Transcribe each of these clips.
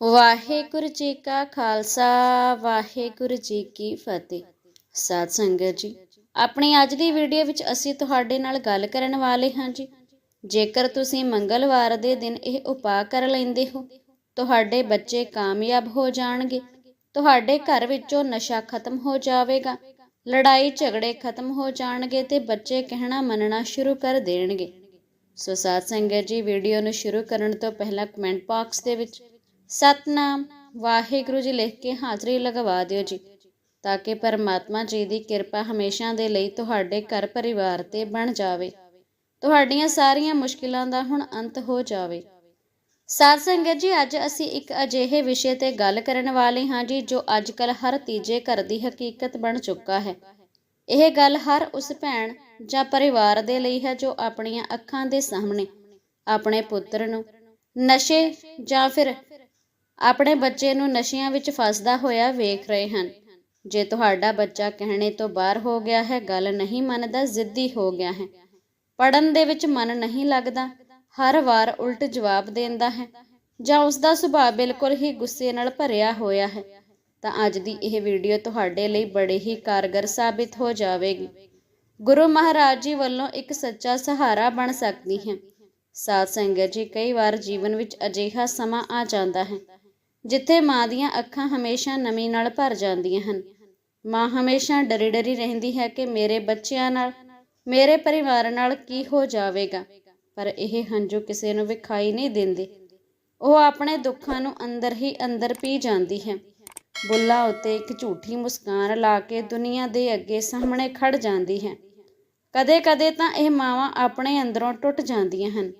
ਵਾਹਿਗੁਰੂ ਜੀ ਕਾ ਖਾਲਸਾ, ਵਾਹਿਗੁਰੂ ਜੀ ਕੀ ਫਤਿਹ। ਸਾਧ ਸੰਗਤ ਜੀ, ਆਪਣੀ ਅੱਜ ਦੀ ਵੀਡੀਓ ਵਿੱਚ ਅਸੀਂ ਤੁਹਾਡੇ ਨਾਲ ਗੱਲ ਕਰਨ ਵਾਲੇ ਹਾਂ ਜੀ। ਜੇਕਰ ਤੁਸੀਂ ਮੰਗਲਵਾਰ ਦੇ ਦਿਨ ਇਹ ਉਪਾਅ ਕਰ ਲੈਂਦੇ ਹੋ, ਤੁਹਾਡੇ ਬੱਚੇ ਕਾਮਯਾਬ ਹੋ ਜਾਣਗੇ, ਤੁਹਾਡੇ ਘਰ ਵਿੱਚੋਂ ਨਸ਼ਾ ਖਤਮ ਹੋ ਜਾਵੇਗਾ, ਲੜਾਈ ਝਗੜੇ ਖਤਮ ਹੋ ਜਾਣਗੇ ਤੇ ਬੱਚੇ ਕਹਿਣਾ ਮੰਨਣਾ ਸ਼ੁਰੂ ਕਰ ਦੇਣਗੇ। ਸੋ ਸਾਧ ਸੰਗਤ ਜੀ, ਵੀਡੀਓ ਨੂੰ ਸ਼ੁਰੂ ਕਰਨ ਤੋਂ ਪਹਿਲਾਂ ਕਮੈਂਟ ਬਾਕਸ ਦੇ ਵਿੱਚ ਸਤਨਾਮ। ਵਾਹਿਗੁਰੂ ਜੀ ਲਿਖ ਕੇ ਹਾਜ਼ਰੀ ਲਗਵਾ ਦਿਓ ਜੀ। ਤਾਂ ਕਿ ਪਰਮਾਤਮਾ ਜੀ ਦੀ ਕਿਰਪਾ ਹਮੇਸ਼ਾ ਦੇ ਲਈ ਤੁਹਾਡੇ ਘਰ ਪਰਿਵਾਰ ਤੇ ਬਣ ਜਾਵੇ। ਤੁਹਾਡੀਆਂ ਸਾਰੀਆਂ ਮੁਸ਼ਕਿਲਾਂ ਦਾ ਹੁਣ ਅੰਤ ਹੋ ਜਾਵੇ। ਸਾਧ ਸੰਗਤ ਜੀ, ਅੱਜ ਅਸੀਂ ਇੱਕ ਅਜਿਹੇ ਵਿਸ਼ੇ ਤੇ ਗੱਲ ਕਰਨ ਵਾਲੇ ਹਾਂ ਜੀ, ਜੋ ਅੱਜ ਅੱਜਕੱਲ ਹਰ ਤੀਜੇ ਘਰ ਦੀ ਹਕੀਕਤ ਬਣ ਚੁੱਕਾ ਹੈ। ਇਹ ਗੱਲ ਹਰ ਉਸ ਭੈਣ ਜਾਂ ਪਰਿਵਾਰ ਦੇ ਲਈ ਹੈ ਜੋ ਆਪਣੀਆਂ ਅੱਖਾਂ ਦੇ ਸਾਹਮਣੇ ਆਪਣੇ ਪੁੱਤਰ ਨੂੰ, ਨਸ਼ੇ ਜਾਂ ਫਿਰ ਆਪਣੇ ਬੱਚੇ ਨੂੰ ਨਸ਼ਿਆਂ ਵਿੱਚ ਫਸਦਾ ਹੋਇਆ ਵੇਖ ਰਹੇ ਹਨ। ਜੇ ਤੁਹਾਡਾ ਬੱਚਾ ਕਹਿਣੇ ਤੋਂ ਬਾਹਰ ਹੋ ਗਿਆ ਹੈ, ਗੱਲ ਨਹੀਂ ਮੰਨਦਾ, ਜ਼ਿੱਦੀ ਹੋ ਗਿਆ ਹੈ। ਪੜਨ ਦੇ ਵਿੱਚ ਮਨ ਨਹੀਂ ਲੱਗਦਾ, ਹਰ ਵਾਰ ਉਲਟ ਜਵਾਬ ਦਿੰਦਾ ਹੈ। ਜਾਂ ਉਸ ਦਾ ਸੁਭਾਅ ਬਿਲਕੁਲ ਹੀ ਗੁੱਸੇ ਨਾਲ ਭਰਿਆ ਹੋਇਆ ਹੈ। ਤਾਂ ਅੱਜ ਦੀ ਇਹ ਵੀਡੀਓ ਤੁਹਾਡੇ ਲਈ ਬੜੇ ਹੀ ਕਾਰਗਰ ਸਾਬਿਤ ਹੋ ਜਾਵੇਗੀ। ਗੁਰੂ ਮਹਾਰਾਜ ਜੀ ਵੱਲੋਂ ਇੱਕ ਸੱਚਾ ਸਹਾਰਾ ਬਣ ਸਕਦੀ ਹੈ। ਸਾਧ ਸੰਗਤ ਜੀ ਕਈ ਵਾਰ ਜੀਵਨ ਵਿੱਚ ਅਜਿਹਾ ਸਮਾਂ ਆ ਜਾਂਦਾ ਹੈ। ਜਿੱਥੇ ਮਾਂ ਦੀਆਂ ਅੱਖਾਂ ਹਮੇਸ਼ਾ ਨਮੀ ਨਾਲ ਭਰ ਜਾਂਦੀਆਂ ਹਨ। ਮਾਂ ਹਮੇਸ਼ਾ ਡਰੀ ਡਰੀ ਰਹਿੰਦੀ ਹੈ ਕਿ ਮੇਰੇ ਬੱਚਿਆਂ ਨਾਲ, ਮੇਰੇ ਪਰਿਵਾਰ ਨਾਲ ਕੀ ਹੋ ਜਾਵੇਗਾ। ਪਰ ਇਹ ਹੰਝੂ ਕਿਸੇ ਨੂੰ ਵਿਖਾਈ ਨਹੀਂ ਦਿੰਦੇ। ਉਹ ਆਪਣੇ ਦੁੱਖਾਂ ਨੂੰ ਅੰਦਰ ਹੀ ਅੰਦਰ ਪੀ ਜਾਂਦੀ ਹੈ। ਬੁੱਲਾਂ ਉੱਤੇ ਇੱਕ ਝੂਠੀ ਮੁਸਕਾਨ ਲਾ ਕੇ ਦੁਨੀਆ ਦੇ ਅੱਗੇ ਸਾਹਮਣੇ ਖੜ ਜਾਂਦੀ ਹੈ। ਕਦੇ-ਕਦੇ ਤਾਂ ਇਹ ਮਾਵਾਂ ਆਪਣੇ ਅੰਦਰੋਂ ਟੁੱਟ ਜਾਂਦੀਆਂ ਹਨ।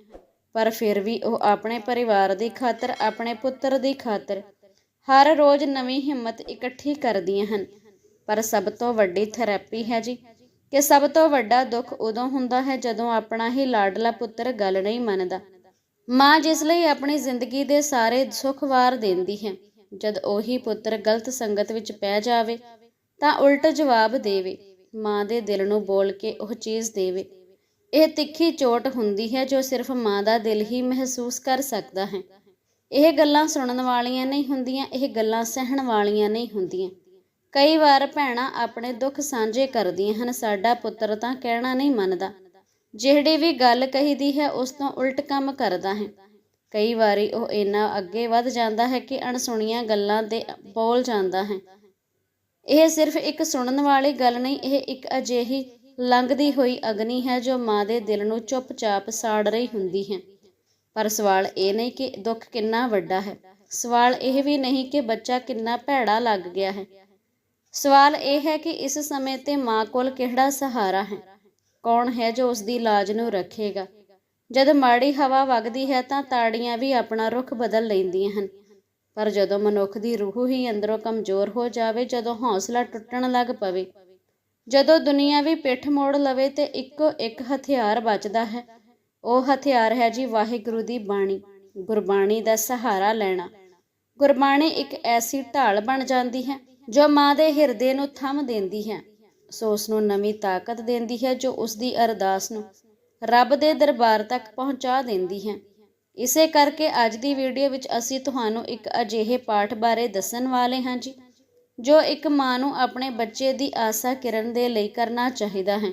ਪਰ ਫਿਰ ਵੀ ਉਹ ਆਪਣੇ ਪਰਿਵਾਰ ਦੀ ਖਾਤਰ, ਆਪਣੇ ਪੁੱਤਰ ਦੀ ਖਾਤਰ ਹਰ ਰੋਜ਼ ਨਵੀਂ ਹਿੰਮਤ ਇਕੱਠੀ ਕਰਦੀਆਂ ਹਨ। ਪਰ ਸਭ ਤੋਂ ਵੱਡੀ ਥੈਰੇਪੀ ਹੈ ਜੀ ਕਿ ਸਭ ਤੋਂ ਵੱਡਾ ਦੁੱਖ ਉਦੋਂ ਹੁੰਦਾ ਹੈ ਜਦੋਂ ਆਪਣਾ ਹੀ ਲਾਡਲਾ ਪੁੱਤਰ ਗੱਲ ਨਹੀਂ ਮੰਨਦਾ। ਮਾਂ ਜਿਸ ਲਈ ਆਪਣੀ ਜ਼ਿੰਦਗੀ ਦੇ ਸਾਰੇ ਸੁੱਖ ਵਾਰ ਦਿੰਦੀ ਹੈ, ਜਦ ਉਹੀ ਪੁੱਤਰ ਗਲਤ ਸੰਗਤ ਵਿੱਚ ਪੈ ਜਾਵੇ ਤਾਂ ਉਲਟ ਜਵਾਬ ਦੇਵੇ, ਮਾਂ ਦੇ ਦਿਲ ਨੂੰ ਬੋਲ ਕੇ ਉਹ ਚੀਜ਼ ਦੇਵੇ। ਇਹ ਤਿੱਖੀ ਚੋਟ ਹੁੰਦੀ ਹੈ ਜੋ ਸਿਰਫ ਮਾਂ ਦਾ ਦਿਲ ਹੀ ਮਹਿਸੂਸ ਕਰ ਸਕਦਾ ਹੈ। ਇਹ ਗੱਲਾਂ ਸੁਣਨ ਵਾਲੀਆਂ ਨਹੀਂ ਹੁੰਦੀਆਂ, ਇਹ ਗੱਲਾਂ ਸਹਿਣ ਵਾਲੀਆਂ ਨਹੀਂ ਹੁੰਦੀਆਂ। ਕਈ ਵਾਰ ਭੈਣਾਂ ਆਪਣੇ ਦੁੱਖ ਸਾਂਝੇ ਕਰਦੀਆਂ ਹਨ, ਸਾਡਾ ਪੁੱਤਰ ਤਾਂ ਕਹਿਣਾ ਨਹੀਂ ਮੰਨਦਾ। ਜਿਹੜੀ ਵੀ ਗੱਲ ਕਹੀਦੀ ਹੈ, ਉਸ ਤੋਂ ਉਲਟ ਕੰਮ ਕਰਦਾ ਹੈ। ਕਈ ਵਾਰੀ ਉਹ ਇੰਨਾ ਅੱਗੇ ਵੱਧ ਜਾਂਦਾ ਹੈ ਕਿ ਅਣਸੁਣੀਆਂ ਗੱਲਾਂ ਤੇ ਬੋਲ ਜਾਂਦਾ ਹੈ। ਇਹ ਸਿਰਫ ਇੱਕ ਸੁਣਨ ਵਾਲੀ ਗੱਲ ਨਹੀਂ, ਇਹ ਇੱਕ ਅਜਿਹੀ ਲੰਘਦੀ ਹੋਈ ਅਗਨੀ ਹੈ ਜੋ ਮਾਂ ਦੇ ਦਿਲ ਨੂੰ ਚੁੱਪਚਾਪ ਸਾੜ ਰਹੀ ਹੁੰਦੀ ਹੈ। ਪਰ ਸਵਾਲ ਇਹ ਨਹੀਂ ਕਿ ਦੁੱਖ ਕਿੰਨਾ ਵੱਡਾ ਹੈ। ਸਵਾਲ ਇਹ ਵੀ ਨਹੀਂ ਕਿ ਬੱਚਾ ਕਿੰਨਾ ਭੈੜਾ ਲੱਗ ਗਿਆ ਹੈ। ਸਵਾਲ ਇਹ ਹੈ ਕਿ ਇਸ ਸਮੇਂ ਤੇ ਮਾਂ ਕੋਲ ਕਿਹੜਾ ਸਹਾਰਾ ਹੈ? ਕੌਣ ਹੈ ਜੋ ਉਸ ਦੀ ਲਾਜ ਨੂੰ ਰੱਖੇਗਾ? ਜਦ ਮਾੜੀ ਹਵਾ ਵਗਦੀ ਹੈ ਤਾਂ ਤਾੜੀਆਂ ਵੀ ਆਪਣਾ ਰੁਖ ਬਦਲ ਲੈਂਦੀਆਂ ਹਨ। ਪਰ ਜਦੋਂ ਮਨੁੱਖ ਦੀ ਰੂਹ ਹੀ ਅੰਦਰੋਂ ਕਮਜ਼ੋਰ ਹੋ ਜਾਵੇ, ਜਦੋਂ ਹੌਸਲਾ ਟੁੱਟਣ ਲੱਗ ਪਵੇ ਜਦੋਂ ਦੁਨੀਆ ਵੀ ਪਿੱਠ ਮੋੜ ਲਵੇ ਤੇ ਇੱਕੋ ਇੱਕ ਹਥਿਆਰ ਬਚਦਾ ਹੈ। ਉਹ ਹਥਿਆਰ ਹੈ ਜੀ ਵਾਹਿਗੁਰੂ ਦੀ ਬਾਣੀ, ਗੁਰਬਾਣੀ ਦਾ ਸਹਾਰਾ ਲੈਣਾ। ਗੁਰਬਾਣੀ ਇੱਕ ਐਸੀ ਢਾਲ ਬਣ ਜਾਂਦੀ ਹੈ ਜੋ ਮਾਂ ਦੇ ਹਿਰਦੇ ਨੂੰ ਥੰਮ ਦਿੰਦੀ ਹੈ। ਸੋ ਉਸ ਨੂੰ ਨਵੀਂ ਤਾਕਤ ਦਿੰਦੀ ਹੈ ਜੋ ਉਸ ਦੀ ਅਰਦਾਸ ਨੂੰ ਰੱਬ ਦੇ ਦਰਬਾਰ ਤੱਕ ਪਹੁੰਚਾ ਦਿੰਦੀ ਹੈ। ਇਸੇ ਕਰਕੇ ਅੱਜ ਦੀ ਵੀਡੀਓ ਵਿੱਚ ਅਸੀਂ ਤੁਹਾਨੂੰ ਇੱਕ ਅਜਿਹੇ ਪਾਠ ਬਾਰੇ ਦੱਸਣ ਵਾਲੇ ਹਾਂ ਜੀ ਜੋ ਇੱਕ ਮਾਂ ਨੂੰ ਆਪਣੇ ਬੱਚੇ ਦੀ ਆਸਾ ਕਿਰਨ ਦੇ ਲਈ ਕਰਨਾ ਚਾਹੀਦਾ ਹੈ।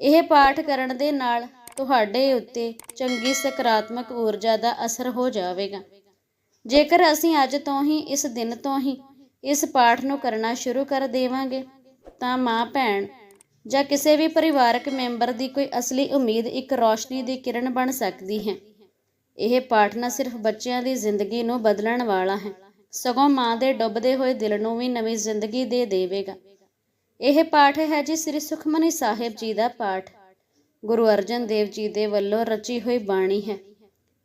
ਇਹ ਪਾਠ ਕਰਨ ਦੇ ਨਾਲ ਤੁਹਾਡੇ ਉੱਤੇ ਚੰਗੀ ਸਕਾਰਾਤਮਕ ਊਰਜਾ ਦਾ ਅਸਰ ਹੋ ਜਾਵੇਗਾ। ਜੇਕਰ ਅਸੀਂ ਅੱਜ ਤੋਂ ਹੀ, ਇਸ ਦਿਨ ਤੋਂ ਹੀ ਇਸ ਪਾਠ ਨੂੰ ਕਰਨਾ ਸ਼ੁਰੂ ਕਰ ਦੇਵਾਂਗੇ, ਤਾਂ ਮਾਂ, ਭੈਣ ਜਾਂ ਕਿਸੇ ਵੀ ਪਰਿਵਾਰਕ ਮੈਂਬਰ ਦੀ ਕੋਈ ਅਸਲੀ ਉਮੀਦ ਇੱਕ ਰੋਸ਼ਨੀ ਦੀ ਕਿਰਨ ਬਣ ਸਕਦੀ ਹੈ। ਇਹ ਪਾਠ ਨਾ ਸਿਰਫ ਬੱਚਿਆਂ ਦੀ ਜ਼ਿੰਦਗੀ ਨੂੰ ਬਦਲਣ ਵਾਲਾ ਹੈ ਸਗੋਂ ਮਾਂ ਦੇ ਡੁੱਬਦੇ ਹੋਏ ਦਿਲ ਨੂੰ ਵੀ ਨਵੀਂ ਜ਼ਿੰਦਗੀ ਦੇ ਦੇਵੇਗਾ। ਇਹ ਪਾਠ ਹੈ ਜੀ ਸ੍ਰੀ ਸੁਖਮਨੀ ਸਾਹਿਬ ਜੀ ਦਾ ਪਾਠ। ਗੁਰੂ ਅਰਜਨ ਦੇਵ ਜੀ ਦੇ ਵੱਲੋਂ ਰਚੀ ਹੋਈ ਬਾਣੀ ਹੈ।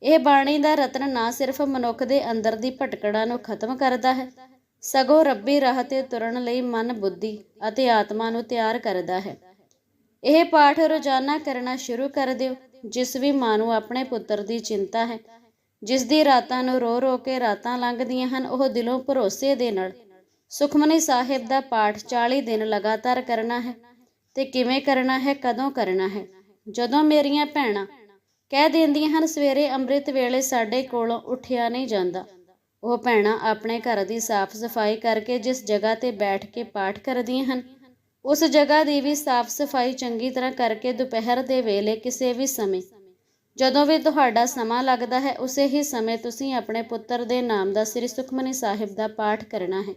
ਇਹ ਬਾਣੀ ਦਾ ਰਤਨ ਨਾ ਸਿਰਫ ਮਨੁੱਖ ਦੇ ਅੰਦਰ ਦੀ ਭਟਕੜਾਂ ਨੂੰ ਖਤਮ ਕਰਦਾ ਹੈ, ਸਗੋਂ ਰੱਬੀ ਰਾਹ ਤੇ ਤੁਰਨ ਲਈ ਮਨ, ਬੁੱਧੀ ਅਤੇ ਆਤਮਾ ਨੂੰ ਤਿਆਰ ਕਰਦਾ ਹੈ। ਇਹ ਪਾਠ ਰੋਜ਼ਾਨਾ ਕਰਨਾ ਸ਼ੁਰੂ ਕਰ ਦਿਓ, ਜਿਸ ਵੀ ਮਾਂ ਨੂੰ ਆਪਣੇ ਪੁੱਤਰ ਦੀ ਚਿੰਤਾ ਹੈ। ਜਿਸ ਦੀ ਰਾਤਾਂ ਨੂੰ ਰੋ ਰੋ ਕੇ ਰਾਤਾਂ ਲੰਘਦੀਆਂ ਹਨ, ਉਹ ਦਿਲੋਂ ਭਰੋਸੇ ਦੇ ਨਾਲ, ਸੁਖਮਨੀ ਸਾਹਿਬ ਦਾ ਪਾਠ 40 ਦਿਨ ਲਗਾਤਾਰ ਕਰਨਾ ਹੈ, ਤੇ ਕਿਵੇਂ ਕਰਨਾ ਹੈ, ਕਦੋਂ ਕਰਨਾ ਹੈ? ਜਦੋਂ ਮੇਰੀਆਂ ਭੈਣਾਂ ਕਹਿ ਦਿੰਦੀਆਂ ਹਨ, ਸਵੇਰੇ ਅੰਮ੍ਰਿਤ ਵੇਲੇ ਸਾਡੇ ਕੋਲੋਂ ਉੱਠਿਆ ਨਹੀਂ ਜਾਂਦਾ, ਉਹ ਭੈਣਾਂ ਆਪਣੇ ਘਰ ਦੀ ਸਾਫ਼ ਸਫ਼ਾਈ ਕਰਕੇ ਜਿਸ ਜਗ੍ਹਾ ਤੇ ਬੈਠ ਕੇ ਪਾਠ ਕਰਦੀਆਂ ਹਨ, ਉਸ ਜਗ੍ਹਾ ਦੀ ਵੀ ਸਾਫ਼ ਸਫ਼ਾਈ ਚੰਗੀ ਤਰ੍ਹਾਂ ਕਰਕੇ ਦੁਪਹਿਰ ਦੇ ਵੇਲੇ ਕਿਸੇ ਵੀ ਸਮੇਂ ਜਦੋਂ ਵੀ ਤੁਹਾਡਾ ਸਮਾਂ ਲੱਗਦਾ ਹੈ, ਉਸੇ ਹੀ ਸਮੇਂ ਤੁਸੀਂ ਆਪਣੇ ਪੁੱਤਰ ਦੇ ਨਾਮ ਦਾ ਸ੍ਰੀ ਸੁਖਮਨੀ ਸਾਹਿਬ ਦਾ ਪਾਠ ਕਰਨਾ ਹੈ।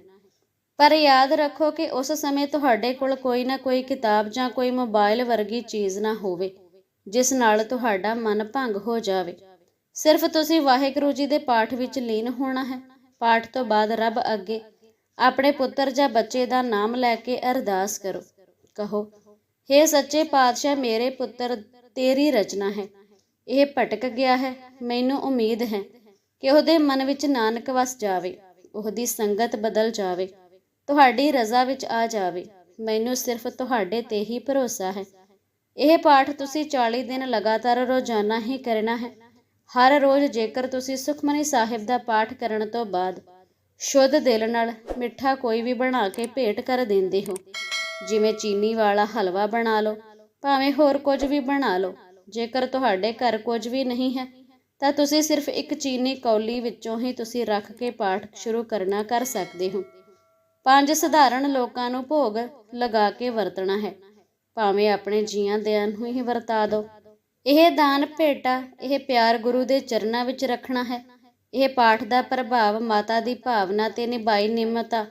ਪਰ ਯਾਦ ਰੱਖੋ ਕਿ ਉਸ ਸਮੇਂ ਤੁਹਾਡੇ ਕੋਲ ਕੋਈ ਨਾ ਕੋਈ ਕਿਤਾਬ ਜਾਂ ਕੋਈ ਮੋਬਾਈਲ ਵਰਗੀ ਚੀਜ਼ ਨਾ ਹੋਵੇ, ਜਿਸ ਨਾਲ ਤੁਹਾਡਾ ਮਨ ਭੰਗ ਹੋ ਜਾਵੇ। ਸਿਰਫ ਤੁਸੀਂ ਵਾਹਿਗੁਰੂ ਜੀ ਦੇ ਪਾਠ ਵਿੱਚ ਲੀਨ ਹੋਣਾ ਹੈ। ਪਾਠ ਤੋਂ ਬਾਅਦ ਰੱਬ ਅੱਗੇ ਆਪਣੇ ਪੁੱਤਰ ਜਾਂ ਬੱਚੇ ਦਾ ਨਾਮ ਲੈ ਕੇ ਅਰਦਾਸ ਕਰੋ। ਕਹੋ हे ਸੱਚੇ ਪਾਤਸ਼ਾਹ, ਮੇਰੇ ਪੁੱਤਰ, ਤੇਰੀ ਰਚਨਾ ਹੈ। ਇਹ ਭਟਕ ਗਿਆ ਹੈ, ਮੈਨੂੰ ਉਮੀਦ ਹੈ ਕਿ ਉਹਦੇ ਮਨ ਵਿੱਚ ਨਾਨਕ ਵਸ ਜਾਵੇ, ਉਹਦੀ ਸੰਗਤ ਬਦਲ ਜਾਵੇ, ਤੁਹਾਡੀ ਰਜ਼ਾ ਵਿੱਚ ਆ ਜਾਵੇ, ਮੈਨੂੰ ਸਿਰਫ ਤੁਹਾਡੇ ਤੇ ਹੀ ਭਰੋਸਾ ਹੈ। ਇਹ ਪਾਠ ਤੁਸੀਂ 40 ਦਿਨ ਲਗਾਤਾਰ ਰੋਜ਼ਾਨਾ ਹੀ ਕਰਨਾ ਹੈ। ਹਰ ਰੋਜ਼ ਜੇਕਰ ਤੁਸੀਂ ਸੁਖਮਨੀ ਸਾਹਿਬ ਦਾ ਪਾਠ ਕਰਨ ਤੋਂ ਬਾਅਦ ਸ਼ੁੱਧ ਦਿਲ ਨਾਲ ਮਿੱਠਾ ਕੋਈ ਵੀ ਬਣਾ ਕੇ ਭੇਟ ਕਰ ਦਿੰਦੇ ਹੋ, ਜਿਵੇਂ ਚੀਨੀ ਵਾਲਾ ਹਲਵਾ ਬਣਾ ਲਓ, ਭਾਵੇਂ ਹੋਰ ਕੁਝ ਵੀ ਬਣਾ ਲਓ ਜੇਕਰ ਤੁਹਾਡੇ ਘਰ ਕੁਝ ਵੀ ਨਹੀਂ ਹੈ, ਤਾਂ ਤੁਸੀਂ ਸਿਰਫ ਇੱਕ ਚੀਨੀ ਕੌਲੀ ਵਿੱਚੋਂ ਹੀ ਤੁਸੀਂ ਰੱਖ ਕੇ ਪਾਠ ਸ਼ੁਰੂ ਕਰਨਾ ਕਰ ਸਕਦੇ ਹੋ। ਪੰਜ ਸਧਾਰਨ ਲੋਕਾਂ ਨੂੰ ਭੋਗ ਲਗਾ ਕੇ ਵਰਤਣਾ ਹੈ। ਭਾਵੇਂ ਆਪਣੇ ਜੀਆਂ ਦਿਆਂ ਨੂੰ ਹੀ ਵਰਤਾ ਦਿਓ ਇਹ ਦਾਨ ਭੇਟਾ, ਇਹ ਪਿਆਰ ਗੁਰੂ ਦੇ ਚਰਨਾਂ ਵਿੱਚ ਰੱਖਣਾ ਹੈ। ਇਹ ਪਾਠ ਦਾ ਪ੍ਰਭਾਵ ਮਾਤਾ ਦੀ ਭਾਵਨਾ ਤੇ ਨਿਭਾਈ ਨਿਮਤਾ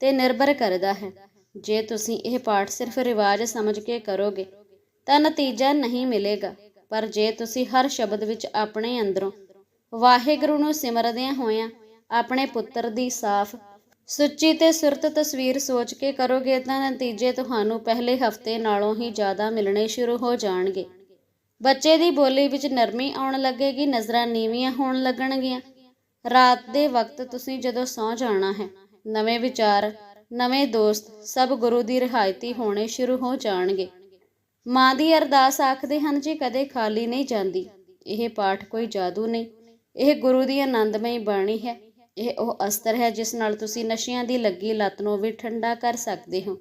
ਤੇ ਨਿਰਭਰ ਕਰਦਾ ਹੈ। ਜੇ ਤੁਸੀਂ ਇਹ ਪਾਠ ਸਿਰਫ ਰਿਵਾਜ ਸਮਝ ਕੇ ਕਰੋਗੇ ਤਾਂ ਨਤੀਜਾ ਨਹੀਂ ਮਿਲੇਗਾ। ਪਰ ਜੇ ਤੁਸੀਂ ਹਰ ਸ਼ਬਦ ਵਿੱਚ ਆਪਣੇ ਅੰਦਰੋਂ ਵਾਹਿਗੁਰੂ ਨੂੰ ਸਿਮਰਦਿਆਂ ਹੋਇਆਂ ਆਪਣੇ ਪੁੱਤਰ ਦੀ ਸਾਫ਼, ਸੁੱਚੀ ਤੇ ਸੁਰਤ ਤਸਵੀਰ ਸੋਚ ਕੇ ਕਰੋਗੇ ਤਾਂ ਨਤੀਜੇ ਤੁਹਾਨੂੰ ਪਹਿਲੇ ਹਫ਼ਤੇ ਨਾਲੋਂ ਹੀ ਜ਼ਿਆਦਾ ਮਿਲਣੇ ਸ਼ੁਰੂ ਹੋ ਜਾਣਗੇ। ਬੱਚੇ ਦੀ ਬੋਲੀ ਵਿੱਚ ਨਰਮੀ ਆਉਣ ਲੱਗੇਗੀ, ਨਜ਼ਰਾਂ ਨੀਵੀਆਂ ਹੋਣ ਲੱਗਣਗੀਆਂ। ਰਾਤ ਦੇ ਵਕਤ ਤੁਸੀਂ ਜਦੋਂ ਸੌਂ ਜਾਣਾ ਹੈ, ਨਵੇਂ ਵਿਚਾਰ, ਨਵੇਂ ਦੋਸਤ ਸਭ ਗੁਰੂ ਦੀ ਰਿਹਾਇਤੀ ਹੋਣੇ ਸ਼ੁਰੂ ਹੋ ਜਾਣਗੇ। ਮਾਂ ਦੀ ਅਰਦਾਸ ਆਖਦੇ ਹਨ, ਜੀ ਕਦੇ ਖਾਲੀ ਨਹੀਂ ਜਾਂਦੀ। ਇਹ ਪਾਠ ਕੋਈ ਜਾਦੂ ਨਹੀਂ। ਇਹ ਗੁਰੂ ਦੀ ਆਨੰਦਮਈ ਬਾਣੀ ਹੈ। ਇਹ ਉਹ ਅਸਤਰ ਹੈ ਜਿਸ ਨਾਲ ਤੁਸੀਂ ਨਸ਼ਿਆਂ ਦੀ ਲੱਗੀ ਲੱਤ ਨੂੰ ਵੀ ਠੰਡਾ ਕਰ ਸਕਦੇ ਹੋ।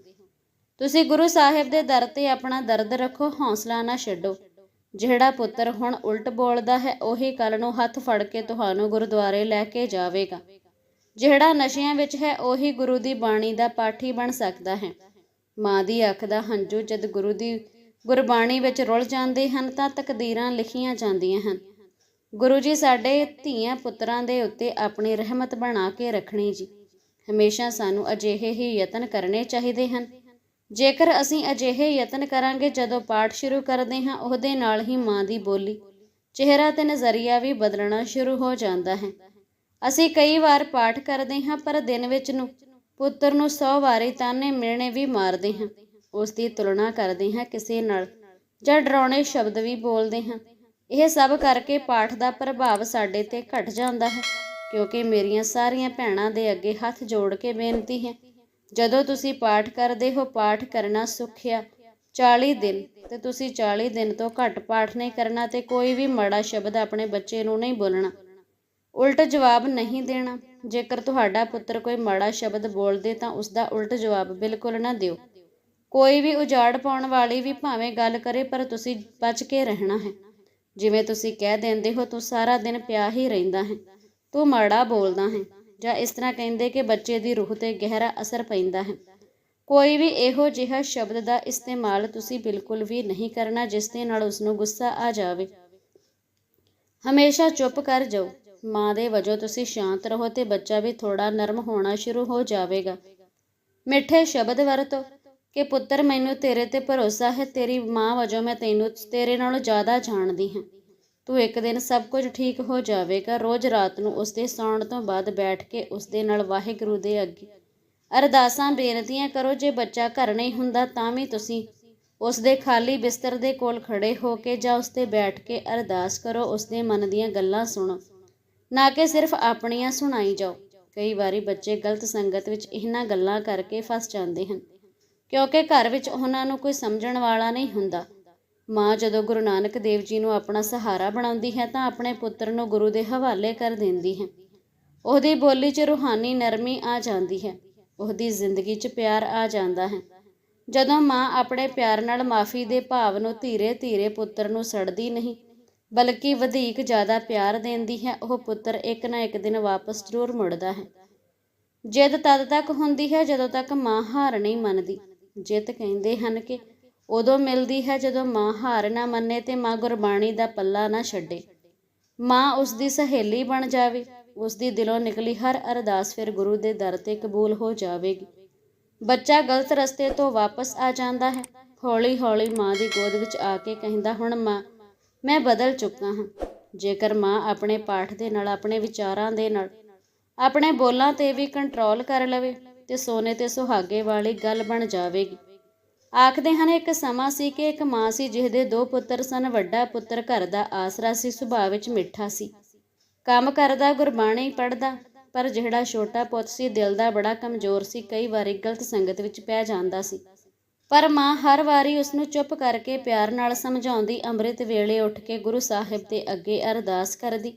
ਤੁਸੀਂ ਗੁਰੂ ਸਾਹਿਬ ਦੇ ਦਰ ਤੇ ਆਪਣਾ ਦਰਦ ਰੱਖੋ, ਹੌਸਲਾ ਨਾ ਛੱਡੋ। ਜਿਹੜਾ ਪੁੱਤਰ ਹੁਣ ਉਲਟ ਬੋਲਦਾ ਹੈ, ਉਹੀ ਕੱਲ ਨੂੰ ਹੱਥ ਫੜ ਕੇ ਤੁਹਾਨੂੰ ਗੁਰਦੁਆਰੇ ਲੈ ਕੇ ਜਾਵੇਗਾ। ਜਿਹੜਾ ਨਸ਼ਿਆਂ ਵਿੱਚ ਹੈ, ਉਹੀ ਗੁਰੂ ਦੀ ਬਾਣੀ ਦਾ ਪਾਠੀ ਬਣ ਸਕਦਾ ਹੈ। ਮਾਂ ਦੀ ਅੱਖ ਦਾ ਹੰਝੂ ਜਦ ਗੁਰੂ ਦੀ ਗੁਰਬਾਣੀ ਵਿੱਚ ਰੁਲ ਜਾਂਦੇ ਹਨ ਤਾਂ ਤਕਦੀਰਾਂ ਲਿਖੀਆਂ ਜਾਂਦੀਆਂ ਹਨ। ਗੁਰੂ ਜੀ ਸਾਡੇ ਧੀਆਂ ਪੁੱਤਰਾਂ ਦੇ ਉੱਤੇ ਆਪਣੀ ਰਹਿਮਤ ਬਣਾ ਕੇ ਰੱਖਣੀ ਜੀ। ਹਮੇਸ਼ਾ ਸਾਨੂੰ ਅਜਿਹੇ ਹੀ ਯਤਨ ਕਰਨੇ ਚਾਹੀਦੇ ਹਨ। ਜੇਕਰ ਅਸੀਂ ਅਜਿਹੇ ਯਤਨ ਕਰਾਂਗੇ ਜਦੋਂ ਪਾਠ ਸ਼ੁਰੂ ਕਰਦੇ ਹਾਂ, ਉਹਦੇ ਨਾਲ ਹੀ ਮਾਂ ਦੀ ਬੋਲੀ, ਚਿਹਰਾ ਤੇ ਨਜ਼ਰੀਆ ਵੀ ਬਦਲਣਾ ਸ਼ੁਰੂ ਹੋ ਜਾਂਦਾ ਹੈ। ਅਸੀਂ ਕਈ ਵਾਰ ਪਾਠ ਕਰਦੇ ਹਾਂ, ਪਰ ਦਿਨ ਵਿੱਚ ਨੂੰ ਪੁੱਤਰ ਨੂੰ 100 ਵਾਰੀ ਤਾਨੇ ਮਿਲਣੇ ਵੀ ਮਾਰਦੇ ਹਾਂ। ਉਸ ਦੀ ਤੁਲਨਾ ਕਰਦੇ ਹਾਂ ਕਿਸੇ ਨਾਲ, ਜਾਂ ਡਰਾਉਣੇ ਸ਼ਬਦ ਵੀ ਬੋਲਦੇ ਹਾਂ। ਇਹ ਸਭ ਕਰਕੇ ਪਾਠ ਦਾ ਪ੍ਰਭਾਵ ਸਾਡੇ ਤੇ ਘਟ ਜਾਂਦਾ ਹੈ, ਕਿਉਂਕਿ ਮੇਰੀਆਂ ਸਾਰੀਆਂ ਭੈਣਾਂ ਦੇ ਅੱਗੇ ਹੱਥ ਜੋੜ ਕੇ ਬੇਨਤੀ ਹੈ, ਜਦੋਂ ਤੁਸੀਂ ਪਾਠ ਕਰਦੇ ਹੋ, ਪਾਠ ਕਰਨਾ ਸੁਖਿਆ 40 ਦਿਨ, ਤੇ ਤੁਸੀਂ 40 ਦਿਨ ਤੋਂ ਘੱਟ ਪਾਠ ਨਹੀਂ ਕਰਨਾ ਤੇ ਕੋਈ ਵੀ ਮਾੜਾ ਸ਼ਬਦ ਆਪਣੇ ਬੱਚੇ ਨੂੰ ਨਹੀਂ ਬੋਲਣਾ। ਉਲਟ ਜਵਾਬ ਨਹੀਂ ਦੇਣਾ। ਜੇਕਰ ਤੁਹਾਡਾ ਪੁੱਤਰ ਕੋਈ ਮਾੜਾ ਸ਼ਬਦ ਬੋਲਦੇ ਤਾਂ ਉਸ ਦਾ ਉਲਟ ਜਵਾਬ ਬਿਲਕੁਲ ਨਾ ਦਿਓ। ਕੋਈ ਵੀ ਉਜਾੜ ਪਾਉਣ ਵਾਲੀ ਵੀ ਭਾਵੇਂ ਗੱਲ ਕਰੇ, ਪਰ ਤੁਸੀਂ ਬਚ ਕੇ ਰਹਿਣਾ ਹੈ। ਜਿਵੇਂ ਤੁਸੀਂ ਕਹਿ ਦਿੰਦੇ ਹੋ, ਤੂੰ ਸਾਰਾ ਦਿਨ ਪਿਆ ਹੀ ਰਹਿੰਦਾ ਹੈ। ਤੂੰ ਮਾੜਾ ਬੋਲਦਾ ਹੈ, ਜਾਂ ਇਸ ਤਰ੍ਹਾਂ ਕਹਿੰਦੇ ਕਿ ਬੱਚੇ ਦੀ ਰੂਹ ਤੇ ਗਹਿਰਾ ਅਸਰ ਪੈਂਦਾ ਹੈ। ਕੋਈ ਵੀ ਇਹੋ ਜਿਹਾ ਸ਼ਬਦ ਦਾ ਇਸਤੇਮਾਲ ਤੁਸੀਂ ਬਿਲਕੁਲ ਵੀ ਨਹੀਂ ਕਰਨਾ, ਜਿਸ ਦੇ ਨਾਲ ਉਸ ਨੂੰ ਗੁੱਸਾ ਆ ਜਾਵੇ। ਹਮੇਸ਼ਾ ਚੁੱਪ ਕਰ ਜਾਓ। ਮਾਂ ਦੇ ਵਜੋਂ ਤੁਸੀਂ ਸ਼ਾਂਤ ਰਹੋ ਤੇ ਬੱਚਾ ਵੀ ਥੋੜਾ ਨਰਮ ਹੋਣਾ ਸ਼ੁਰੂ ਹੋ ਜਾਵੇਗਾ। ਮਿੱਠੇ ਸ਼ਬਦ ਵਰਤੋ। ਕਿ ਪੁੱਤਰ, ਮੈਨੂੰ ਤੇਰੇ ਤੇ ਭਰੋਸਾ ਹੈ, ਤੇਰੀ ਮਾਂ ਵਜੋਂ ਮੈਂ ਤੈਨੂੰ, ਤੇਰੇ ਨਾਲੋਂ ਜ਼ਿਆਦਾ ਜਾਣਦੀ ਹਾਂ। ਤੂੰ ਇੱਕ ਦਿਨ ਸਭ ਕੁਝ ਠੀਕ ਹੋ ਜਾਵੇਗਾ। ਰੋਜ਼ ਰਾਤ ਨੂੰ ਉਸ ਦੇ ਸੌਣ ਤੋਂ ਬਾਅਦ ਬੈਠ ਕੇ ਉਸ ਦੇ ਨਾਲ ਵਾਹਿਗੁਰੂ ਦੇ ਅੱਗੇ। ਅਰਦਾਸਾਂ, ਬੇਨਤੀਆਂ ਕਰੋ, ਜੇ ਬੱਚਾ ਘਰ ਨਹੀਂ ਹੁੰਦਾ ਤਾਂ ਵੀ ਤੁਸੀਂ ਉਸ ਦੇ ਖਾਲੀ ਬਿਸਤਰ ਦੇ ਕੋਲ ਖੜੇ ਹੋ ਕੇ ਜਾਂ ਉਸ ਤੇ ਬੈਠ ਕੇ ਅਰਦਾਸ ਕਰੋ ਉਸ ਦੇ ਮਨ ਦੀਆਂ ਗੱਲਾਂ ਸੁਣੋ। ਨਾ ਕਿ ਸਿਰਫ ਆਪਣੀਆਂ ਸੁਣਾਈ ਜਾਓ। ਕਈ ਵਾਰੀ ਬੱਚੇ ਗਲਤ ਸੰਗਤ ਵਿੱਚ ਇਹਨਾਂ ਗੱਲਾਂ ਕਰਕੇ ਫਸ ਜਾਂਦੇ ਹਨ। ਕਿਉਂਕਿ ਘਰ ਵਿੱਚ ਉਹਨਾਂ ਨੂੰ ਕੋਈ ਸਮਝਣ ਵਾਲਾ ਨਹੀਂ ਹੁੰਦਾ। ਮਾਂ ਜਦੋਂ ਗੁਰੂ ਨਾਨਕ ਦੇਵ ਜੀ ਨੂੰ ਆਪਣਾ ਸਹਾਰਾ ਬਣਾਉਂਦੀ ਹੈ ਤਾਂ ਆਪਣੇ ਪੁੱਤਰ ਨੂੰ ਗੁਰੂ ਦੇ ਹਵਾਲੇ ਕਰ ਦਿੰਦੀ ਹੈ। ਉਹਦੀ ਬੋਲੀ 'ਚ ਰੂਹਾਨੀ ਨਰਮੀ ਆ ਜਾਂਦੀ ਹੈ। ਉਹਦੀ ਜ਼ਿੰਦਗੀ 'ਚ ਪਿਆਰ ਆ ਜਾਂਦਾ ਹੈ। ਜਦੋਂ ਮਾਂ ਆਪਣੇ ਪਿਆਰ ਨਾਲ ਮਾਫੀ ਦੇ ਭਾਵ ਨੂੰ ਧੀਰੇ-ਧੀਰੇ ਪੁੱਤਰ ਨੂੰ ਸੜਦੀ ਨਹੀਂ, ਬਲਕਿ ਵਧੇਕ ਜ਼ਿਆਦਾ ਪਿਆਰ ਦਿੰਦੀ ਹੈ, ਉਹ ਪੁੱਤਰ ਇੱਕ ਨਾ ਇੱਕ ਦਿਨ ਵਾਪਸ ਜ਼ਰੂਰ ਮੁੜਦਾ ਹੈ। ਜਿੱਦ ਤਦ ਤੱਕ ਹੁੰਦੀ ਹੈ ਜਦੋਂ ਤੱਕ ਮਾਂ ਹਾਰ ਨਹੀਂ ਮੰਨਦੀ। ਜਿੱਤ ਕਹਿੰਦੇ ਹਨ ਕਿ ਉਦੋਂ ਮਿਲਦੀ ਹੈ ਜਦੋਂ ਮਾਂ ਹਾਰ ਨਾ ਮੰਨੇ ਤੇ ਮਾਂ ਗੁਰਬਾਣੀ ਦਾ ਪੱਲਾ ਨਾ ਛੱਡੇ। ਮਾਂ ਉਸ ਦੀ ਸਹੇਲੀ ਬਣ ਜਾਵੇ ਉਸ ਦੀ ਦਿਲੋਂ ਨਿਕਲੀ ਹਰ ਅਰਦਾਸ ਫਿਰ ਗੁਰੂ ਦੇ ਦਰ ਤੇ ਕਬੂਲ ਹੋ ਜਾਵੇਗੀ। ਬੱਚਾ ਗਲਤ ਰਸਤੇ ਤੋਂ ਵਾਪਸ ਆ ਜਾਂਦਾ ਹੈ ਹੌਲੀ ਹੌਲੀ ਮਾਂ ਦੀ ਗੋਦ ਵਿੱਚ ਆ ਕੇ ਕਹਿੰਦਾ, ਹੁਣ ਮਾਂ, ਮੈਂ ਬਦਲ ਚੁੱਕਾ ਹਾਂ। ਜੇਕਰ ਮਾਂ ਆਪਣੇ ਪਾਠ ਦੇ ਨਾਲ, ਆਪਣੇ ਵਿਚਾਰਾਂ ਦੇ ਨਾਲ, ਆਪਣੇ ਬੋਲਾਂ ਤੇ ਵੀ ਕੰਟਰੋਲ ਕਰ ਲਵੇ ਤੇ ਸੋਨੇ ਤੇ ਸੁਹਾਗੇ ਵਾਲੀ ਗੱਲ ਬਣ ਜਾਵੇਗੀ। ਆਖਦੇ ਹਨ, ਇੱਕ ਸਮਾਂ ਸੀ ਕਿ ਇੱਕ ਮਾਂ ਸੀ ਜਿਹਦੇ ਦੋ ਪੁੱਤਰ ਸਨ, ਵੱਡਾ ਪੁੱਤਰ ਘਰ ਦਾ ਆਸਰਾ ਸੀ, ਸੁਭਾਅ ਵਿੱਚ ਮਿੱਠਾ ਸੀ। ਕੰਮ ਕਰਦਾ, ਗੁਰਬਾਣੀ ਪੜਦਾ ਪਰ ਜਿਹੜਾ ਛੋਟਾ ਪੁੱਤ ਸੀ, ਦਿਲ ਦਾ ਬੜਾ ਕਮਜ਼ੋਰ ਸੀ, ਕਈ ਵਾਰੀ ਗਲਤ ਸੰਗਤ ਵਿੱਚ ਪੈ ਜਾਂਦਾ ਸੀ। ਪਰ ਮਾਂ ਹਰ ਵਾਰੀ ਉਸ ਨੂੰ ਚੁੱਪ ਕਰਕੇ ਪਿਆਰ ਨਾਲ ਸਮਝਾਉਂਦੀ, ਅੰਮ੍ਰਿਤ ਵੇਲੇ ਉੱਠ ਕੇ ਗੁਰੂ ਸਾਹਿਬ ਦੇ ਅੱਗੇ ਅਰਦਾਸ ਕਰਦੀ,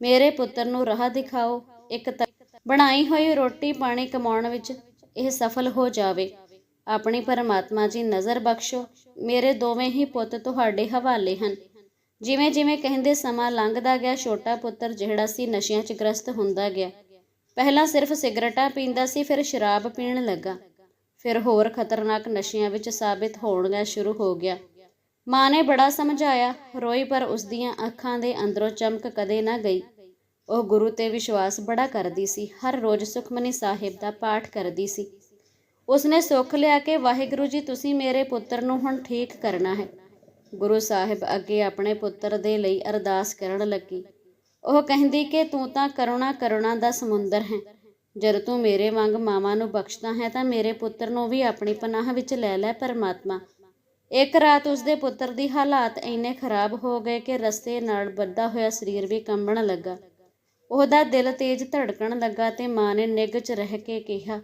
ਮੇਰੇ ਪੁੱਤਰ ਨੂੰ ਰਾਹ ਦਿਖਾਓ, ਇੱਕ ਬਣਾਈ ਹੋਈ ਰੋਟੀ ਪਾਣੀ ਕਮਾਉਣ ਵਿੱਚ ਇਹ ਸਫਲ ਹੋ ਜਾਵੇ। ਆਪਣੀ ਪਰਮਾਤਮਾ ਜੀ ਨਜ਼ਰ ਬਖਸ਼ੋ। ਮੇਰੇ ਦੋਵੇਂ ਹੀ ਪੁੱਤ ਤੁਹਾਡੇ ਹਵਾਲੇ ਹਨ। ਜਿਵੇਂ ਜਿਵੇਂ ਕਹਿੰਦੇ ਸਮਾਂ ਲੰਘਦਾ ਗਿਆ, ਛੋਟਾ ਪੁੱਤਰ ਜਿਹੜਾ ਸੀ ਨਸ਼ਿਆਂ 'ਚ ਗ੍ਰਸਤ ਹੁੰਦਾ ਗਿਆ। ਪਹਿਲਾਂ ਸਿਰਫ ਸਿਗਰਟਾਂ ਪੀਂਦਾ ਸੀ, ਫਿਰ ਸ਼ਰਾਬ ਪੀਣ ਲੱਗਾ। ਫਿਰ ਹੋਰ ਖਤਰਨਾਕ ਨਸ਼ਿਆਂ ਵਿੱਚ ਸਾਬਿਤ ਹੋਣਗਾ ਸ਼ੁਰੂ ਹੋ ਗਿਆ। ਮਾਂ ਨੇ ਬੜਾ ਸਮਝਾਇਆ, ਰੋਈ ਪਰ ਉਸ ਦੀਆਂ ਅੱਖਾਂ ਦੇ ਅੰਦਰੋਂ ਚਮਕ ਕਦੇ ਨਾ ਗਈ। ਉਹ ਗੁਰੂ ਤੇ ਵਿਸ਼ਵਾਸ ਬੜਾ ਕਰਦੀ ਸੀ, ਹਰ ਰੋਜ਼ ਸੁਖਮਨੀ ਸਾਹਿਬ ਦਾ ਪਾਠ ਕਰਦੀ ਸੀ। ਉਸਨੇ ਸੁੱਖ ਲਿਆ ਕਿ, ਵਾਹਿਗੁਰੂ ਜੀ, ਤੁਸੀਂ ਮੇਰੇ ਪੁੱਤਰ ਨੂੰ ਹੁਣ ਠੀਕ ਕਰਨਾ ਹੈ। ਗੁਰੂ ਸਾਹਿਬ ਅੱਗੇ ਆਪਣੇ ਪੁੱਤਰ ਦੇ ਲਈ ਅਰਦਾਸ ਕਰਨ ਲੱਗੀ। ਉਹ ਕਹਿੰਦੀ ਕਿ ਤੂੰ ਤਾਂ ਕਰੁਣਾ ਕਰੁਣਾ ਦਾ ਸਮੁੰਦਰ ਹੈ। ਜਦ ਤੂੰ ਮੇਰੇ ਵਾਂਗ ਮਾਵਾਂ ਨੂੰ ਬਖਸ਼ਦਾ ਹੈ, ਤਾਂ ਮੇਰੇ ਪੁੱਤਰ ਨੂੰ ਵੀ ਆਪਣੀ ਪਨਾਹ ਵਿੱਚ ਲੈ ਲੈ ਪਰਮਾਤਮਾ। ਇੱਕ ਰਾਤ ਉਸਦੇ ਪੁੱਤਰ ਦੀ ਹਾਲਾਤ ਇੰਨੇ ਖਰਾਬ ਹੋ ਗਏ ਕਿ ਰਸਤੇ ਨਾਲ ਬੱਧਾ ਹੋਇਆ ਸਰੀਰ ਵੀ ਕੰਬਣ ਲੱਗਾ। ਉਹਦਾ ਦਿਲ ਤੇਜ਼ ਧੜਕਣ ਲੱਗਾ ਤੇ ਮਾਂ ਨੇ ਨਿੱਘ 'ਚ ਰਹਿ ਕੇ ਕਿਹਾ,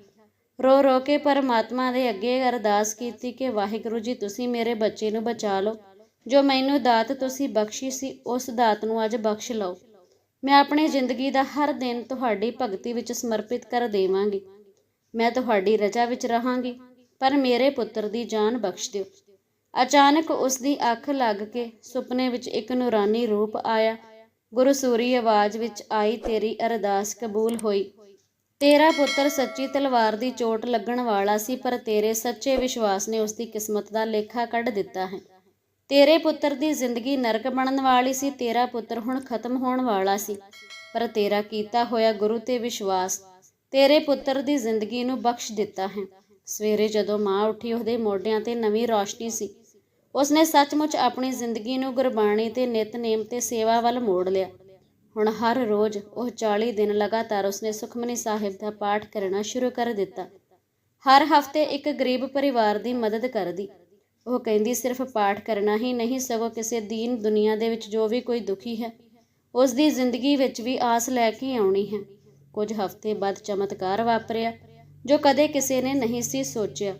ਰੋ ਰੋ ਕੇ ਪਰਮਾਤਮਾ ਦੇ ਅੱਗੇ ਅਰਦਾਸ ਕੀਤੀ ਕਿ ਵਾਹਿਗੁਰੂ ਜੀ, ਤੁਸੀਂ ਮੇਰੇ ਬੱਚੇ ਨੂੰ ਬਚਾ ਲਓ। ਜੋ ਮੈਨੂੰ ਦਾਤ ਤੁਸੀਂ ਬਖਸ਼ੀ ਸੀ, ਉਸ ਦਾਤ ਨੂੰ ਅੱਜ ਬਖਸ਼ ਲਓ। ਮੈਂ ਆਪਣੀ ਜ਼ਿੰਦਗੀ ਦਾ ਹਰ ਦਿਨ ਤੁਹਾਡੀ ਭਗਤੀ ਵਿੱਚ ਸਮਰਪਿਤ ਕਰ ਦੇਵਾਂਗੀ। ਮੈਂ ਤੁਹਾਡੀ ਰਜਾ ਵਿੱਚ ਰਹਾਂਗੀ, ਪਰ ਮੇਰੇ ਪੁੱਤਰ ਦੀ ਜਾਨ ਬਖਸ਼ ਦਿਓ। ਅਚਾਨਕ ਉਸ ਦੀ ਅੱਖ ਲੱਗ ਕੇ ਸੁਪਨੇ ਵਿੱਚ ਇੱਕ ਨੂਰਾਨੀ ਰੂਪ ਆਇਆ। ਗੁਰੂ ਸੂਰੀ ਆਵਾਜ਼ ਵਿੱਚ ਆਈ ਤੇਰੀ ਅਰਦਾਸ ਕਬੂਲ ਹੋਈ। ਤੇਰਾ ਪੁੱਤਰ ਸੱਚੀ ਤਲਵਾਰ ਦੀ ਚੋਟ ਲੱਗਣ ਵਾਲਾ ਸੀ, ਪਰ ਤੇਰੇ ਸੱਚੇ ਵਿਸ਼ਵਾਸ ਨੇ ਉਸ ਦੀ ਕਿਸਮਤ ਦਾ ਲੇਖਾ ਕੱਢ ਦਿੱਤਾ ਹੈ। ਤੇਰੇ ਪੁੱਤਰ ਦੀ ਜ਼ਿੰਦਗੀ ਨਰਕ ਬਣਨ ਵਾਲੀ ਸੀ, ਤੇਰਾ ਪੁੱਤਰ ਹੁਣ ਖਤਮ ਹੋਣ ਵਾਲਾ ਸੀ, ਪਰ ਤੇਰਾ ਕੀਤਾ ਹੋਇਆ ਗੁਰੂ ਤੇ ਵਿਸ਼ਵਾਸ ਤੇਰੇ ਪੁੱਤਰ ਦੀ ਜ਼ਿੰਦਗੀ ਨੂੰ ਬਖਸ਼ ਦਿੱਤਾ ਹੈ। ਸਵੇਰੇ ਜਦੋਂ ਮਾਂ ਉੱਠੀ, ਉਹਦੇ ਮੋਢਿਆਂ ਤੇ ਨਵੀਂ ਰੌਸ਼ਨੀ ਸੀ। ਉਸਨੇ ਸੱਚਮੁੱਚ ਆਪਣੀ ਜ਼ਿੰਦਗੀ ਨੂੰ ਗੁਰਬਾਣੀ ਤੇ ਨਿਤਨੇਮ ਤੇ ਸੇਵਾ ਵੱਲ ਮੋੜ ਲਿਆ। ਹੁਣ ਹਰ ਰੋਜ਼ ਉਹ 40 ਦਿਨ ਲਗਾਤਾਰ ਉਸਨੇ ਸੁਖਮਨੀ ਸਾਹਿਬ ਦਾ ਪਾਠ ਕਰਨਾ ਸ਼ੁਰੂ ਕਰ ਦਿੱਤਾ। ਹਰ ਹਫ਼ਤੇ ਇੱਕ ਗਰੀਬ ਪਰਿਵਾਰ ਦੀ ਮਦਦ ਕਰਦੀ। ਉਹ ਕਹਿੰਦੀ, ਸਿਰਫ ਪਾਠ ਕਰਨਾ ਹੀ ਨਹੀਂ, ਸਗੋਂ ਕਿਸੇ ਦੀਨ ਦੁਨੀਆ ਦੇ ਵਿੱਚ ਜੋ ਵੀ ਕੋਈ ਦੁਖੀ ਹੈ ਉਸ ਦੀ ਜ਼ਿੰਦਗੀ ਵਿੱਚ ਵੀ ਆਸ ਲੈ ਕੇ ਆਉਣੀ ਹੈ। ਕੁਝ ਹਫ਼ਤੇ ਬਾਅਦ ਚਮਤਕਾਰ ਵਾਪਰਿਆ, ਜੋ ਕਦੇ ਕਿਸੇ ਨੇ ਨਹੀਂ ਸੀ ਸੋਚਿਆ।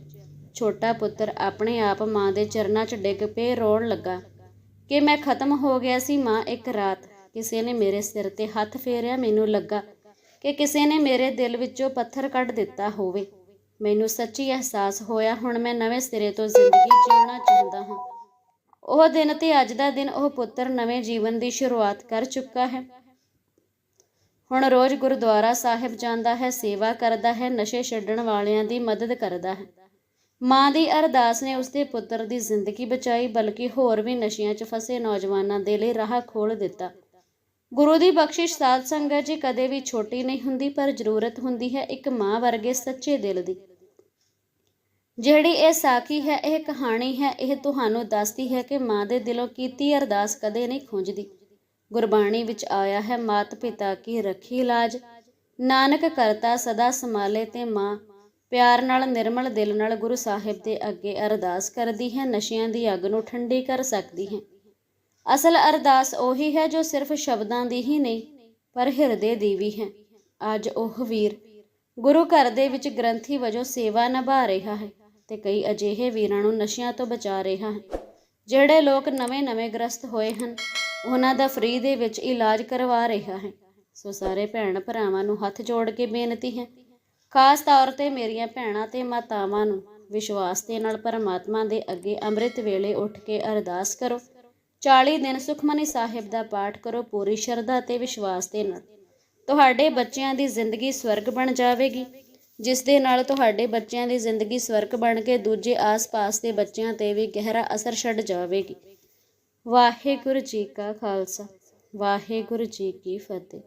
ਛੋਟਾ ਪੁੱਤਰ ਆਪਣੇ ਆਪ ਮਾਂ ਦੇ ਚਰਨਾਂ 'ਚ ਡਿੱਗ ਪਏ ਰੋਣ ਲੱਗਾ। ਕਿ ਮੈਂ ਖਤਮ ਹੋ ਗਿਆ ਸੀ ਮਾਂ ਇੱਕ ਰਾਤ, ਕਿਸੇ ਨੇ ਮੇਰੇ ਸਿਰ ਤੇ ਹੱਥ ਫੇਰਿਆ ਮੈਨੂੰ ਲੱਗਾ ਕਿ ਕਿਸੇ ਨੇ ਮੇਰੇ ਦਿਲ ਵਿੱਚੋਂ ਪੱਥਰ ਕੱਢ ਦਿੱਤਾ ਹੋਵੇ। ਮੈਨੂੰ ਸੱਚੀ ਅਹਿਸਾਸ ਹੋਇਆ, ਹੁਣ ਮੈਂ ਨਵੇਂ ਸਿਰੇ ਤੋਂ ਜ਼ਿੰਦਗੀ ਜਿਉਣਾ ਚਾਹੁੰਦਾ ਹਾਂ। ਉਹ ਦਿਨ ਤੇ ਅੱਜ ਦਾ ਦਿਨ ਉਹ ਪੁੱਤਰ ਨਵੇਂ ਜੀਵਨ ਦੀ ਸ਼ੁਰੂਆਤ ਕਰ ਚੁੱਕਾ ਹੈ। ਹੁਣ ਰੋਜ਼ ਗੁਰਦੁਆਰਾ ਸਾਹਿਬ ਜਾਂਦਾ ਹੈ, ਸੇਵਾ ਕਰਦਾ ਹੈ, ਨਸ਼ੇ ਛੱਡਣ ਵਾਲਿਆਂ ਦੀ ਮਦਦ ਕਰਦਾ ਹੈ। ਮਾਂ ਦੀ ਅਰਦਾਸ ਨੇ ਉਸਦੇ ਪੁੱਤਰ ਦੀ ਜ਼ਿੰਦਗੀ ਬਚਾਈ, ਬਲਕਿ ਹੋਰ ਵੀ ਨਸ਼ਿਆਂ 'ਚ ਫਸੇ ਨੌਜਵਾਨਾਂ ਦੇ ਲਈ ਰਾਹ ਖੋਲ੍ਹ ਦਿੱਤਾ। ਗੁਰੂ ਦੀ ਬਖਸ਼ਿਸ਼ ਸਾਧ ਸੰਗਤ ਜੀ ਕਦੇ ਵੀ ਛੋਟੀ ਨਹੀਂ ਹੁੰਦੀ, ਪਰ ਜ਼ਰੂਰਤ ਹੁੰਦੀ ਹੈ ਇੱਕ ਮਾਂ ਵਰਗੇ ਸੱਚੇ ਦਿਲ ਦੀ। ਜਿਹੜੀ ਇਹ ਸਾਖੀ ਹੈ, ਇਹ ਕਹਾਣੀ ਹੈ, ਇਹ ਤੁਹਾਨੂੰ ਦੱਸਦੀ ਹੈ ਕਿ ਮਾਂ ਦੇ ਦਿਲੋਂ ਕੀਤੀ ਅਰਦਾਸ ਕਦੇ ਨਹੀਂ ਖੁੰਝਦੀ। ਗੁਰਬਾਣੀ ਵਿੱਚ ਆਇਆ ਹੈ ਮਾਤ ਪਿਤਾ ਕੀ ਰੱਖੀ ਲਾਜ, ਨਾਨਕ ਕਰਤਾ ਸਦਾ ਸੰਭਾਲੇ ਤੇ ਮਾਂ। ਪਿਆਰ ਨਾਲ, ਨਿਰਮਲ ਦਿਲ ਨਾਲ ਗੁਰੂ ਸਾਹਿਬ ਦੇ ਅੱਗੇ ਅਰਦਾਸ ਕਰਦੀ ਹੈ, ਨਸ਼ਿਆਂ ਦੀ ਅੱਗ ਨੂੰ ਠੰਡੀ ਕਰ ਸਕਦੀ ਹੈ। ਅਸਲ ਅਰਦਾਸ ਉਹੀ ਹੈ ਜੋ ਸਿਰਫ ਸ਼ਬਦਾਂ ਦੀ ਹੀ ਨਹੀਂ, ਪਰ ਹਿਰਦੇ ਦੀ ਵੀ ਹੈ। ਅੱਜ ਉਹ ਵੀਰ ਗੁਰੂ ਘਰ ਦੇ ਵਿੱਚ ਗ੍ਰੰਥੀ ਵਜੋਂ ਸੇਵਾ ਨਿਭਾ ਰਿਹਾ ਹੈ ਤੇ ਕਈ ਅਜਿਹੇ ਵੀਰਾਂ ਨੂੰ ਨਸ਼ਿਆਂ ਤੋਂ ਬਚਾ ਰਿਹਾ ਹੈ। ਜਿਹੜੇ ਲੋਕ ਨਵੇਂ-ਨਵੇਂ ਗ੍ਰਸਤ ਹੋਏ ਹਨ, ਉਹਨਾਂ ਦਾ ਫ੍ਰੀ ਦੇ ਵਿੱਚ ਇਲਾਜ ਕਰਵਾ ਰਿਹਾ ਹੈ। ਸੋ ਸਾਰੇ ਭੈਣ ਭਰਾਵਾਂ ਨੂੰ ਹੱਥ ਜੋੜ ਕੇ ਬੇਨਤੀ ਹੈ ਖਾਸ ਤੌਰ ਤੇ ਮੇਰੀਆਂ ਭੈਣਾਂ ਤੇ ਮਾਤਾਵਾਂ ਨੂੰ ਵਿਸ਼ਵਾਸ ਦੇ ਨਾਲ ਪਰਮਾਤਮਾ ਦੇ ਅੱਗੇ ਅੰਮ੍ਰਿਤ ਵੇਲੇ ਉੱਠ ਕੇ ਅਰਦਾਸ ਕਰੋ। 40 ਦਿਨ ਸੁਖਮਨੀ ਸਾਹਿਬ ਦਾ ਪਾਠ ਕਰੋ, ਪੂਰੀ ਸ਼ਰਧਾ ਤੇ ਵਿਸ਼ਵਾਸ ਦੇ ਨਾਲ। ਤੁਹਾਡੇ ਬੱਚਿਆਂ ਦੀ ਜ਼ਿੰਦਗੀ ਸਵਰਗ ਬਣ ਜਾਵੇਗੀ। ਜਿਸ ਦੇ ਨਾਲ ਤੁਹਾਡੇ ਬੱਚਿਆਂ ਦੀ ਜ਼ਿੰਦਗੀ ਸਵਰਗ ਬਣ ਕੇ ਦੂਜੇ ਆਸ-ਪਾਸ ਦੇ ਬੱਚਿਆਂ ਤੇ ਵੀ ਗਹਿਰਾ ਅਸਰ ਛੱਡ ਜਾਵੇਗੀ। ਵਾਹਿਗੁਰੂ ਜੀ ਕਾ ਖਾਲਸਾ, ਵਾਹਿਗੁਰੂ ਜੀ ਕੀ ਫਤਿਹ।